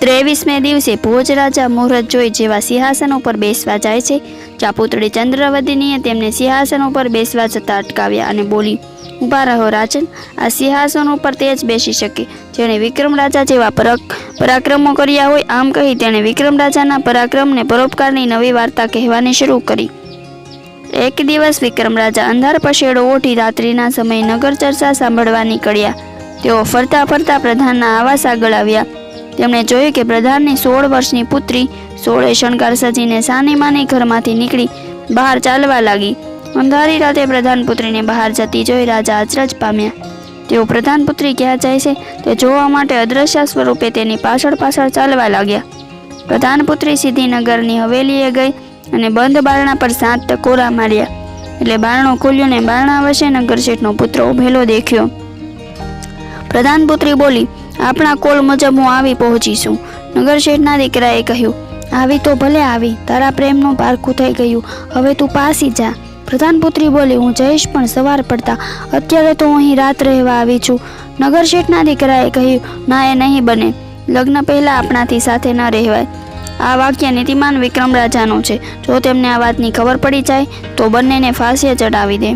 ત્રેવીસમે દિવસે ભોજ રાજા મુહૂર્ત જોઈ જેવા સિંહાસન ઉપર બેસવા જાય છે. ચાપુતળી ચંદ્રવદિનીએ તેમને સિંહાસન ઉપર બેસવા જતાં અટકાવ્યા અને બોલી, ઊભા રહો રાજન, આ સિંહાસન ઉપર તે જ બેસી શકે. જેણે વિક્રમ રાજા જેવા પરાક, પરાક્રમો કર્યા હોય આમ કહી તેણે વિક્રમ રાજાના પરાક્રમને પરોપકારની નવી વાર્તા કહેવાની શરૂ કરી. એક દિવસ વિક્રમ રાજા અંધાર પશેડો ઓઠી રાત્રિના સમયે નગર ચર્ચા સાંભળવા નીકળ્યા. તેઓ ફરતા ફરતા પ્રધાનના આવાસ આગળ આવ્યા. તેમણે જોયું કે પ્રધાનની સોળ વર્ષની પુત્રી સોળે શણગાર સજીને સાની માની ઘરમાંથી નીકળી બહાર ચાલવા લાગી. અંધારી રાતે પ્રધાન પુત્રીને બહાર જતી જોઈ રાજા અચરજ પામ્યા. તેઓ પ્રધાન પુત્રી ક્યાં જાય છે તે જોવા માટે અદ્રશ્ય સ્વરૂપે તેની પાછળ પાછળ ચાલવા લાગ્યા. પ્રધાન પુત્રી સીધી નગરની હવેલીએ ગઈ અને બંધ બારણા પર સાત ટકોરા માર્યા. એટલે બારણું ખોલ્યું ને બારણા વશે નગરશેઠનો પુત્ર ઉભેલો દેખ્યો. પ્રધાન પુત્રી બોલી આપણા કોલ મુજબ હું આવી પહોંચીશું નગર શેઠના દીકરાએ કહ્યું, આવી તો ભલે આવી, તારા પ્રેમનું પારખું થઈ ગયું. હવે તું પાસી જા. પ્રધાન પુત્રી બોલી, હું જઈશ પણ સવાર પડતા. અત્યારે તો હું અહીં રાત રહેવા આવી છું. નગર શેઠના દીકરાએ કહ્યું, ના, એ નહીં બને. લગ્ન પહેલાં આપણાથી સાથે ન રહેવાય. આ વાક્ય નીતિમાન વિક્રમ રાજાનું છે. જો તેમને આ વાતની ખબર પડી જાય, તો બંનેને ફાંસીએ ચડાવી દે.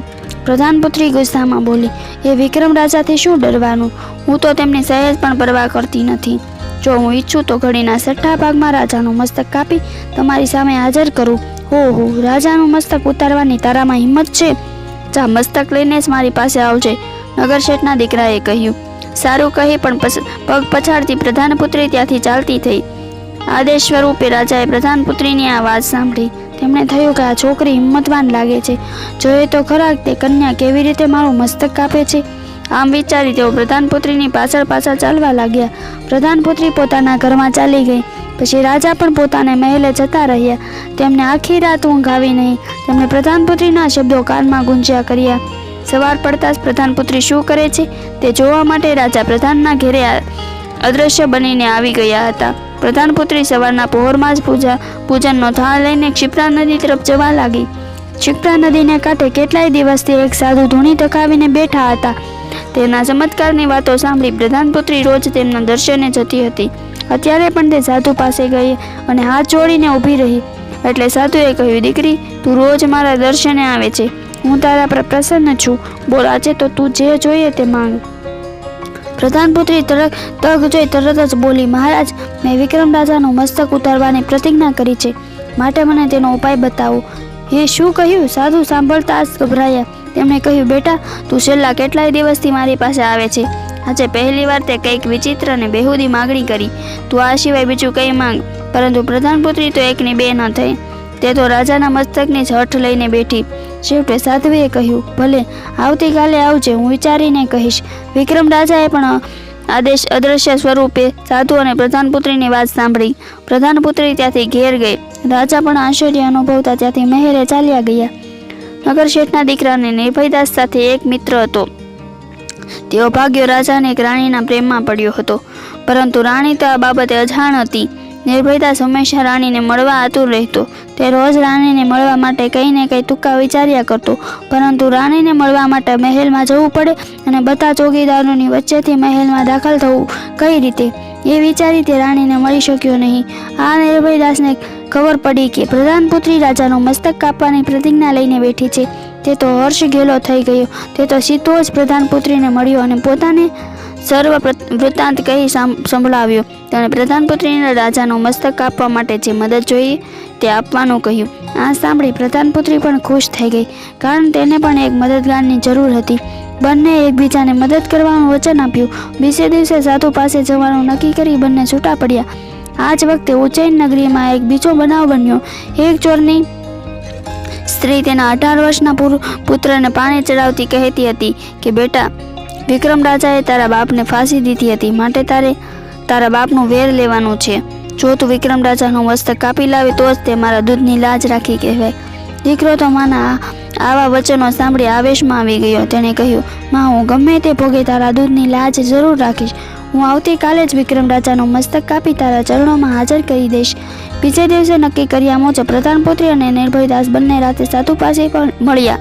પ્રધાનપુત્રી ગુસ્સામાં બોલી, એ વિક્રમ રાજાથી શું ડરવાનું? હું તો તેમની સહેજ પણ પરવા કરતી નથી. જો હું ઈચ્છું તો ઘડીના છઠ્ઠા ભાગમાં રાજાનું મસ્તક કાપી તમારી સામે હાજર કરું. હો હો, રાજાનું મસ્તક ઉતારવાની તારામાં હિંમત છે? જા, મસ્તક લઈને જ મારી પાસે આવજે. નગર શેઠના દીકરાએ કહ્યું, સારું કહી, પણ પગ પછાડતી પ્રધાનપુત્રી ત્યાંથી ચાલતી થઈ. આદેશ સ્વરૂપે રાજાએ પ્રધાનપુત્રીની આ વાત સાંભળી. તેમણે થયું કે આ છોકરી હિંમતવાન લાગે છે. જોઈએ તો ખરા તે કન્યા કેવી રીતે મારું મસ્તક કાપે છે? આમ વિચારી તેઓ પ્રધાનપુત્રીની પાછળ પાછળ ચાલવા લાગ્યા. પ્રધાનપુત્રી પોતાના ઘરમાં ચાલી ગઈ. પછી રાજા પણ પોતાને મહેલે જતા રહ્યા. તેમને આખી રાત ઊંઘ આવી નહીં. તેમણે પ્રધાનપુત્રીના શબ્દો કાનમાં ગુંજ્યા કર્યા. સવાર પડતા જ પ્રધાનપુત્રી શું કરે છે? તે જોવા માટે રાજા પ્રધાનના ઘેરે અદૃશ્ય બનીને આવી ગયા હતા. પ્રધાનપુત્રી સવારના પહોરમાં જ પૂજા પૂજનનો થાળ લઈને ક્ષિપ્રા નદી તરફ જવા લાગી. ક્ષિપ્રા નદીને કાંઠે કેટલાય દિવસથી એક સાધુ ધૂણી ટકાવીને બેઠા હતા. તેના ચમત્કારની વાતો સાંભળી પ્રધાનપુત્રી રોજ તેમના દર્શને જતી હતી. અત્યારે પણ તે સાધુ પાસે ગઈ અને હાથ જોડીને ઊભી રહી. એટલે સાધુએ કહ્યું, દીકરી, તું રોજ મારા દર્શને આવે છે. હું તારા પર પ્રસન્ન છું. બોલ, આજે તો તું જે જોઈએ તે માંગ. પ્રધાનપુત્રી તરત તગ જોઈ તરત જ બોલી, મહારાજ, મેં વિક્રમ રાજાનું મસ્તક ઉતારવાની પ્રતિજ્ઞા કરી છે. માટે મને તેનો ઉપાય બતાવો. એ શું કહ્યું? સાધુ સાંભળતા જ ગભરાયા. તેમણે કહ્યું, બેટા, તું છેલ્લા કેટલાય દિવસથી મારી પાસે આવે છે. આજે પહેલી વાર તે કંઈક વિચિત્ર અને બેહુદી માગણી કરી. તું આ સિવાય બીજું કંઈ માંગ. પરંતુ પ્રધાનપુત્રી તો એકની બે ન થઈ. તે તો રાજાના મસ્તકની હઠ લઈને બેઠી. છેવટે સાધ્વીએ કહ્યું, ભલે, આવતીકાલે આવજે, હું વિચારીને કહીશ. વિક્રમ રાજાએ પણ આદેશ અદ્રશ્ય સ્વરૂપે સાધુ અને પ્રધાનપુત્રીની વાત સાંભળી. પ્રધાનપુત્રી ત્યાંથી ઘેર ગઈ. રાજા પણ આશ્ચર્ય અનુભવતા ત્યાંથી મહેરે ચાલ્યા ગયા. નગર શેઠના દીકરાને નિર્ભયદાસ સાથે એક મિત્ર હતો. તેઓ ભાગ્યો રાજાને એક રાણીના પ્રેમમાં પડ્યો હતો. પરંતુ રાણી તો આ બાબતે અજાણ હતી. નિર્ભયદાસ હંમેશા રાણીને મળવા આતુર રહેતો. તે રોજ રાણીને મળવા માટે કંઈ ને કંઈ ટૂંકા વિચાર્યા કરતો. પરંતુ રાણીને મળવા માટે મહેલમાં જવું પડે અને બધા ચોકીદારોની વચ્ચેથી મહેલમાં દાખલ થવું કઈ રીતે? એ વિચારી તે રાણીને મળી શક્યો નહીં. આ નિર્ભયદાસને ખબર પડી કે પ્રધાનપુત્રી રાજાનું મસ્તક કાપવાની પ્રતિજ્ઞા લઈને બેઠી છે. તે તો હર્ષ ઘેલો થઈ ગયો. તે તો સીધો જ પ્રધાનપુત્રીને મળ્યો અને પોતાને સર્વ વૃત્તાંત કહી સંભળાવ્યો. તેણે પ્રધાનપુત્રીને રાજાનું મસ્તક કાપવા માટે જે મદદ જોઈએ તે આપવાનું કહ્યું. આ સાંભળી પ્રધાનપુત્રી પણ ખુશ થઈ ગઈ, કારણ તેને પણ એક મદદગારની જરૂર હતી. બંને એકબીજાને મદદ કરવાનું વચન આપ્યું. બીજે દિવસે સાધુ પાસે જવાનું નક્કી કરી બંને છૂટા પડ્યા. આ જ વખતે ઉજ્જૈન નગરીમાં એક બીજો બનાવ બન્યો. એક ચોરની સ્ત્રી તેના અઢાર વર્ષના પુત્રને પાણી ચડાવતી કહેતી હતી કે, બેટા વિક્રમ રાજાએ તારા બાપને ફાંસી દીધી હતી. માટે તારે તારા બાપનું વેર લેવાનું છે. જો તું વિક્રમ રાજાનું મસ્તક કાપી લાવે, તો જ તે મારા દૂધની લાજ રાખી કહેવાય. દીકરો તો માના આવા વચનો સાંભળી આવેશમાં આવી ગયો. તેણે કહ્યું, માં, હું ગમે તે ભોગે તારા દૂધની લાજ જરૂર રાખીશ. હું આવતીકાલે જ વિક્રમ રાજાનું મસ્તક કાપી તારા ચરણોમાં હાજર કરી દઈશ. બીજે દિવસે નક્કી કર્યા મુજબ પ્રધાનપુત્રી અને નિર્ભયદાસ બંને રાતે સાધુ પાસે પણ મળ્યા.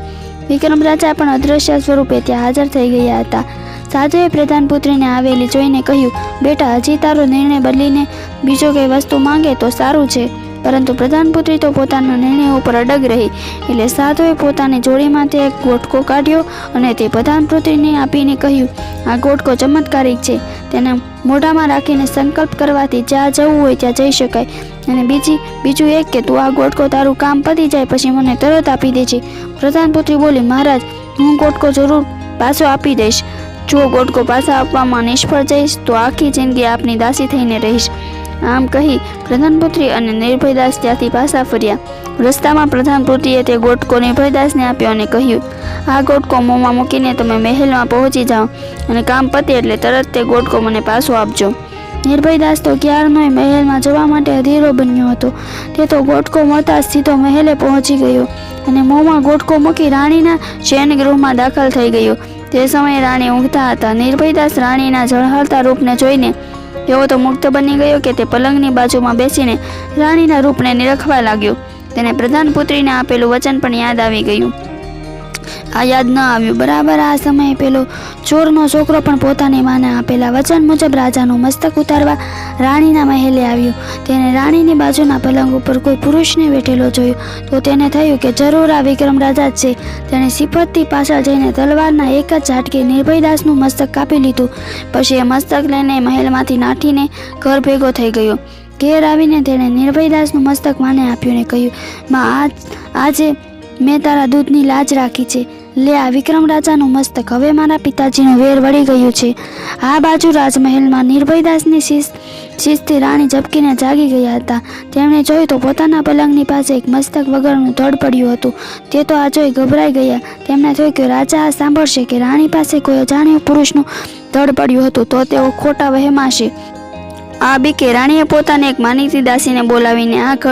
વિક્રમ રાજા પણ અદ્રશ્ય સ્વરૂપે ત્યાં હાજર થઈ ગયા હતા. સાધુએ પ્રધાનપુત્રીને આવેલી જોઈને કહ્યું, બેટા, હજી તારો નિર્ણય બદલીને બીજો કંઈ વસ્તુ માંગે તો સારું છે. પરંતુ પ્રધાનપુત્રી તો પોતાના નિર્ણય ઉપર અડગ રહી. એટલે સાધુએ પોતાની જોડીમાંથી એક ગોટકો કાઢ્યો અને તે પ્રધાનપુત્રીને આપીને કહ્યું, આ ગોટકો ચમત્કારિક છે. તેને મોઢામાં રાખીને સંકલ્પ કરવાથી જ્યાં જવું હોય ત્યાં જઈ શકાય. અને બીજી, બીજું એક કે તું આ ગોટકો તારું કામ પતી જાય પછી મને તરત આપી દેજે. પ્રધાનપુત્રી બોલી, મહારાજ, હું ગોટકો જરૂર પાછો આપી દઈશ. જો ગોટકો પાછા આપવામાં નિષ્ફળ જઈશ, તો આખી જિંદગી આપની દાસી થઈને રહીશ. આમ કહી પ્રધાનપુત્રી અને નિર્ભયદાસ ત્યાંથી પાછા ફર્યા. રસ્તામાં પ્રધાનપુત્રીએ તે ગોટકો નિર્ભયદાસને આપ્યો અને કહ્યું, આ ગોટકો મોંમાં મૂકીને તમે મહેલમાં પહોંચી જાઓ અને કામ પતે એટલે તરત તે ગોટકો મને પાછો આપજો. નિર્ભયદાસ તો ક્યારનોય મહેલમાં જવા માટે અધીરો બન્યો હતો. તે તો ગોટકો મળતા સીધો મહેલે પહોંચી ગયો અને મોંમાં ગોટકો મૂકી રાણીના શયનગૃહમાં દાખલ થઈ ગયો. તે સમયે રાણી ઊંઘતા હતા. નિર્ભયદાસ રાણીના ઝળહળતા રૂપને જોઈને એવો તો મુક્ત બની ગયો કે તે પલંગની બાજુમાં બેસીને રાણીના રૂપને નિરખવા લાગ્યો. તેને પ્રધાન પુત્રીને આપેલું વચન પણ યાદ આવી ગયું. આ યાદ ન આવ્યું. બરાબર આ સમયે પેલો ચોરનો છોકરો પણ પોતાની માને આપેલા વચન મુજબ રાજાનું મસ્તક ઉતારવા રાણીના મહેલે આવ્યો. તેને રાણીની બાજુના પલંગ ઉપર કોઈ પુરુષને બેઠેલો જોયો. તો તેને થયું કે જરૂર આ વિક્રમ રાજા જ છે. તેણે સિફતથી પાછળ જઈને તલવારના એક જ ઝાટકે નિર્ભયદાસનું મસ્તક કાપી લીધું. પછી એ મસ્તક લઈને મહેલમાંથી નાઠીને ઘર ભેગો થઈ ગયો. ઘેર આવીને તેણે નિર્ભયદાસનું મસ્તક માને આપ્યું ને કહ્યું, માં, આજ, આજે મેં તારા દૂધની લાજ રાખી છે. લે આ વિક્રમ રાજાનું મસ્તક. હવે મારા પિતાજીનું વેર વળી ગયું છે. આ બાજુ રાજમહેલમાં નિર્ભયદાસની શીશ શીશથી રાણી ઝબકીને જાગી ગયા હતા. તેમણે જોયું તો પોતાના પલંગની પાસે એક મસ્તક વગરનું ધડ પડ્યું હતું. તે તો આ જોઈ ગભરાઈ ગયા. તેમને થયું કે રાજા આ સાંભળશે કે રાણી પાસે કોઈ અજાણ્યું પુરુષનું ધડ પડ્યું હતું તો તેઓ ખોટા વહેમાશે. આ બીકે રાણીએ પોતાને એક માનીતી દાસીને બોલાવીને આંખ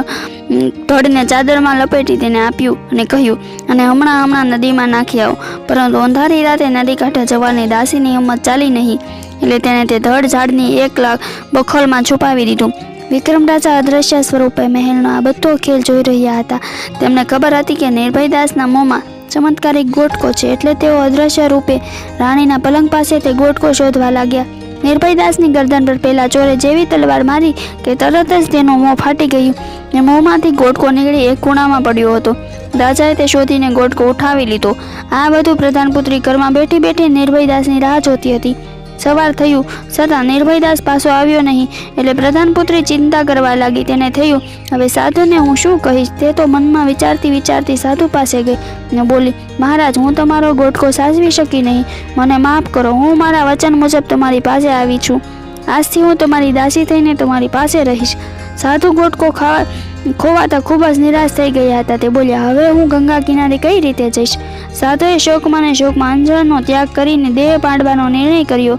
ધડને ચાદરમાં લપેટી તેને આપ્યું અને કહ્યું, અને હમણાં હમણાં નદીમાં નાખી આવો. પરંતુ અંધારી રાતે નદી કાંઠે જવાની દાસીની હિંમત ચાલી નહીં, એટલે તેણે તે ધડ ઝાડની એક લાખ બખોલમાં છુપાવી દીધું. વિક્રમ રાજા અદ્રશ્ય સ્વરૂપે મહેલનો આ બધો ખેલ જોઈ રહ્યા હતા. તેમને ખબર હતી કે નિર્ભયદાસના મોંમાં ચમત્કારિક ગોટકો છે, એટલે તેઓ અદ્રશ્ય રૂપે રાણીના પલંગ પાસે તે ગોટકો શોધવા લાગ્યા. નિર્ભયદાસની ગરદન પર પેલા ચોરે જેવી તલવાર મારી કે તરત જ તેનું મોં ફાટી ગયું. ને મોંમાંથી ગોટકો નીકળી એક ખૂણામાં પડ્યો હતો. રાજાએ તે શોધીને ગોટકો ઉઠાવી લીધો. આ બધું પ્રધાનપુત્રી ઘરમાં બેઠી બેઠી નિર્ભયદાસની રાહ જોતી હતી. સવાર થયું. છતાં નિર્ભયદાસ પાછો આવ્યો નહીં, એટલે પ્રધાનપુત્રી ચિંતા કરવા લાગી. તેને થયું, હવે સાધુને હું શું કહીશ? તે તો મનમાં વિચારતી વિચારતી સાધુ પાસે ગઈ. ને બોલી, મહારાજ, હું તમારો ગોટકો સાચવી શકી નહીં. મને માફ કરો, હું મારા વચન મુજબ તમારી પાસે આવી છું. આજથી હું તમારી દાસી થઈને તમારી પાસે રહીશ. સાધુ ગોટકો ખાવા ખોવાતા ખૂબ જ નિરાશ થઈ ગયા હતા. તે બોલ્યા, હવે હું ગંગા કિનારે કઈ રીતે જઈશ? સાધુએ શોકમાં ને શોકમાં અંજળનો ત્યાગ કરીને દેહ પાડવાનો નિર્ણય કર્યો.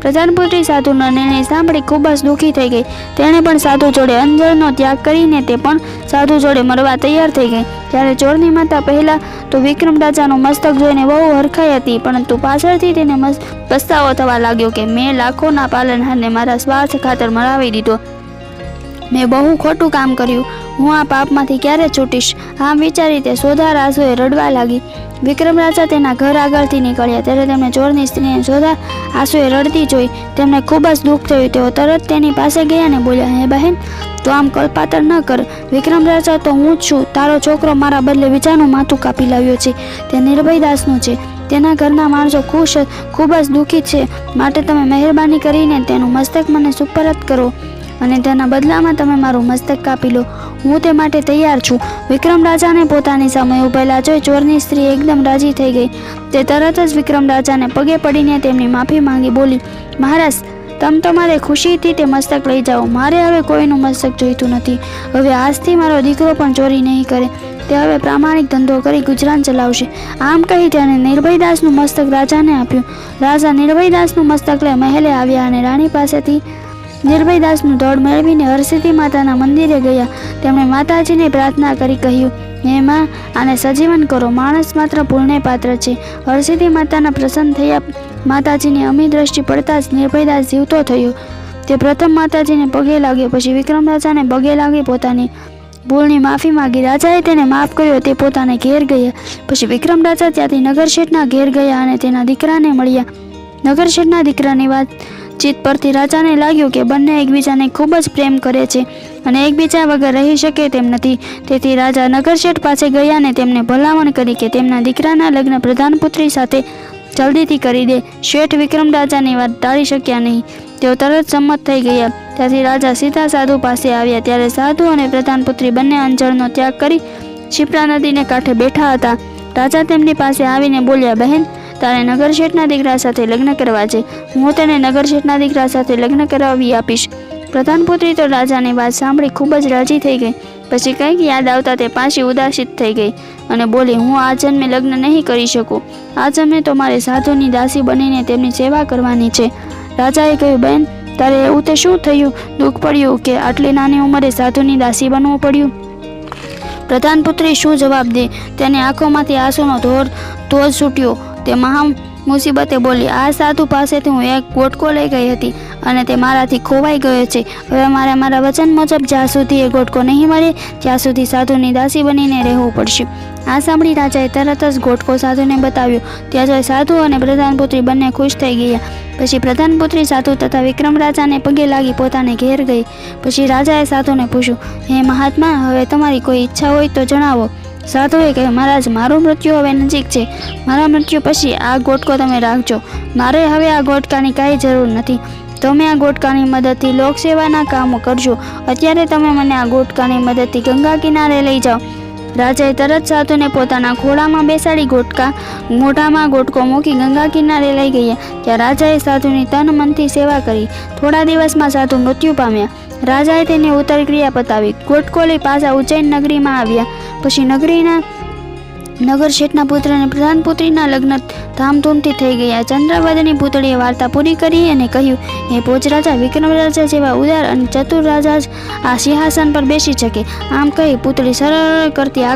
પ્રધાનપુત્રી સાધુનો નિર્ણય સાંભળી ખૂબ જ દુઃખી થઈ ગઈ. તેણે પણ સાધુ જોડે અંજળનો ત્યાગ કરીને તે પણ સાધુ જોડે મરવા તૈયાર થઈ ગઈ. જ્યારે ચોરની માતા પહેલાં તો વિક્રમ રાજાનું મસ્તક જોઈને બહુ હરખાઈ હતી, પરંતુ પાછળથી તેને મસ્ત પસ્તાવો થવા લાગ્યો કે, મેં લાખોના પાલનહારને મારા સ્વાર્થ ખાતર મરાવી દીધો. મેં બહુ ખોટું કામ કર્યું. હું આ પાપમાંથી ક્યારે છૂટીશ? આમ વિચારી તે સોધા આંસુએ રડવા લાગી. વિક્રમ રાજા તેના ઘર આગળથી નીકળ્યા. ત્યારે તેમણે ચોરની સ્ત્રીને સોધા આંસુએ રડતી જોઈ. તેમને ખૂબ જ દુઃખ થયું. તેઓ તરત તેની પાસે ગયા અને બોલ્યા, હે બહેન, તો આમ કલ્પાતર ન કર. વિક્રમ રાજા તો હું જ છું. તારો છોકરો મારા બદલે બીજાનું માથું કાપી લાવ્યો છે. તે નિર્ભય દાસનું છે. તેના ઘરના માણસો ખુશ, ખૂબ જ દુઃખી છે. માટે તમે મહેરબાની કરીને તેનું મસ્તક મને સુપરત કરો. અને તેના બદલામાં તમે મારું મસ્તક કાપી લો. હું તે માટે તૈયાર છું. વિક્રમ રાજાને પોતાની સામે ઉભેલા જોઈ ચોરની સ્ત્રી એકદમ રાજી થઈ ગઈ. તે તરત જ વિક્રમ રાજાને પગે પડીને તેમની માફી માંગી બોલી, મહારાજ, તમ તમારે ખુશીથી તે મસ્તક લઈ જાઓ. મારે હવે કોઈનું મસ્તક જોઈતું નથી. હવે આજથી મારો દીકરો પણ ચોરી નહીં કરે. તે હવે પ્રામાણિક ધંધો કરી ગુજરાન ચલાવશે. આમ કહી તેને નિર્ભયદાસનું મસ્તક રાજાને આપ્યું. રાજા નિર્ભયદાસનું મસ્તક લઈ મહેલે આવ્યા અને રાણી પાસેથી નિર્ભયદાસનું દોડ મેળવીને હરસિદ્ધિ માતાના મંદિરે ગયા. તેમણે માતાજીને પ્રાર્થના કરી કહ્યું, હે માં, આને સજીવન કરો. માણસ માત્ર ભૂલને પાત્ર છે. હરસિદ્ધિ માતાના પ્રસન્ન થયા માતાજીની અમી દ્રષ્ટિ પડતા જ નિર્ભયદાસ જીવતો થયો. તે પ્રથમ માતાજીને પગે લાગ્યો, પછી વિક્રમ રાજાને પગે લાગી પોતાની ભૂલની માફી માગી. રાજાએ તેને માફ કર્યો, તે પોતાને ઘેર ગયા. પછી વિક્રમ રાજા ત્યાંથી નગરશેઠના ઘેર ગયા અને તેના દીકરાને મળ્યા. નગરશેઠના દીકરાની વાત ચિત્ત પરથી રાજાને લાગ્યું કે બંને એકબીજાને ખૂબ જ પ્રેમ કરે છે અને એકબીજા વગર રહી શકે તેમ નથી. તેથી રાજા નગરશેઠ પાસે ગયા અને તેમને ભલામણ કરી કે તેમના દીકરાના લગ્ન પ્રધાનપુત્રી સાથે જલ્દીથી કરી દે. શેઠ વિક્રમ રાજાની વાત ટાળી શક્યા નહીં. તેઓ તરત સંમત થઈ ગયા. ત્યાંથી રાજા સીધા સાધુ પાસે આવ્યા. ત્યારે સાધુ અને પ્રધાનપુત્રી બંને અંજળનો ત્યાગ કરી શિપ્રા નદીને કાંઠે બેઠા હતા. રાજા તેમની પાસે આવીને બોલ્યા, બહેન તારે નગર શેઠના દીકરા સાથે લગ્ન કરવા છે. હું તને નગરશેઠના દીકરા સાથે લગ્ન કરાવી આપીશ. પ્રધાનપુત્રી તો રાજાની વાત સાંભળી ખૂબ જ રાજી થઈ ગઈ. પછી કંઈક યાદ આવતા તે પાછી ઉદાસિત થઈ ગઈ અને બોલી, હું આ જન્મે લગ્ન નહીં કરી શકું. આ જન્મે તો મારે સાધુની દાસી બનીને તેમની સેવા કરવાની છે. રાજાએ કહ્યું બહેન તારે એવું તે શું થયું? દુઃખ પડ્યું કે આટલી નાની ઉંમરે સાધુની દાસી બનવું પડ્યું? પ્રધાનપુત્રી શું જવાબ દે? તેને આંખોમાંથી આંસુનો ધોર ધોધ છૂટ્યો. તે મહા મુસીબતે બોલી, આ સાધુ પાસેથી હું એક ગોટકો લઈ ગઈ હતી અને તે મારાથી ખોવાઈ ગયો છે. હવે મારે મારા વચન મુજબ જ્યાં સુધી એ ગોટકો નહીં મળે, ત્યાં સુધી સાધુની દાસી બનીને રહેવું પડશે. આ સાંભળી રાજાએ તરત જ ગોટકો સાધુને બતાવ્યો. ત્યાં જોઈ સાધુ અને પ્રધાનપુત્રી બંને ખુશ થઈ ગયા. પછી પ્રધાનપુત્રી સાધુ તથા વિક્રમ રાજાને પગે લાગી પોતાને ઘેર ગઈ. પછી રાજાએ સાધુને પૂછ્યું, હે મહાત્મા, હવે તમારી કોઈ ઈચ્છા હોય તો જણાવો. સાધુએ કહ્યું, મહારાજ, મારું મૃત્યુ હવે નજીક છે. મારા મૃત્યુ પછી આ ગોટકો તમે રાખજો. મારે હવે આ ગોટકાની કાંઈ જરૂર નથી. તમે આ ગોટકાની મદદથી લોકસેવાના કામો કરજો. અત્યારે તમે મને આ ગોટકાની મદદથી ગંગા કિનારે લઈ જાઓ. રાજાએ તરત સાધુને પોતાના ખોળામાં બેસાડી ગોટકા, મોઢામાં ગોટકો મૂકી ગંગા કિનારે લઈ ગયા, ત્યાં રાજાએ સાધુની તન મનથી સેવા કરી. થોડા દિવસમાં સાધુ મૃત્યુ પામ્યા. રાજાએ તેને ઉત્તર ક્રિયા પતાવી, ગોટકોલી પાછા ઉજ્જૈન નગરીમાં આવ્યા. પછી નગરીના નગર શેઠના પુત્ર અને પ્રધાનપુત્રીના લગ્ન ધામધૂમથી થઈ ગયા. ચંદ્રવદની પુતળીએ વાર્તા પૂરી કરી અને કહ્યું, હે ભોજરાજા વિક્રમ રાજા જેવા ઉદાર અને ચતુર રાજા જ આ સિંહાસન પર બેસી શકે. આમ કહી પુતળી સરળ કરતી